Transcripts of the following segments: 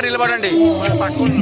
నిలబడండి నిలబడండి.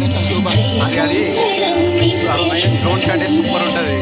చూపాలి సూపర్ అది అది డ్రోన్ షాట్ సూపర్ ఉంటుంది.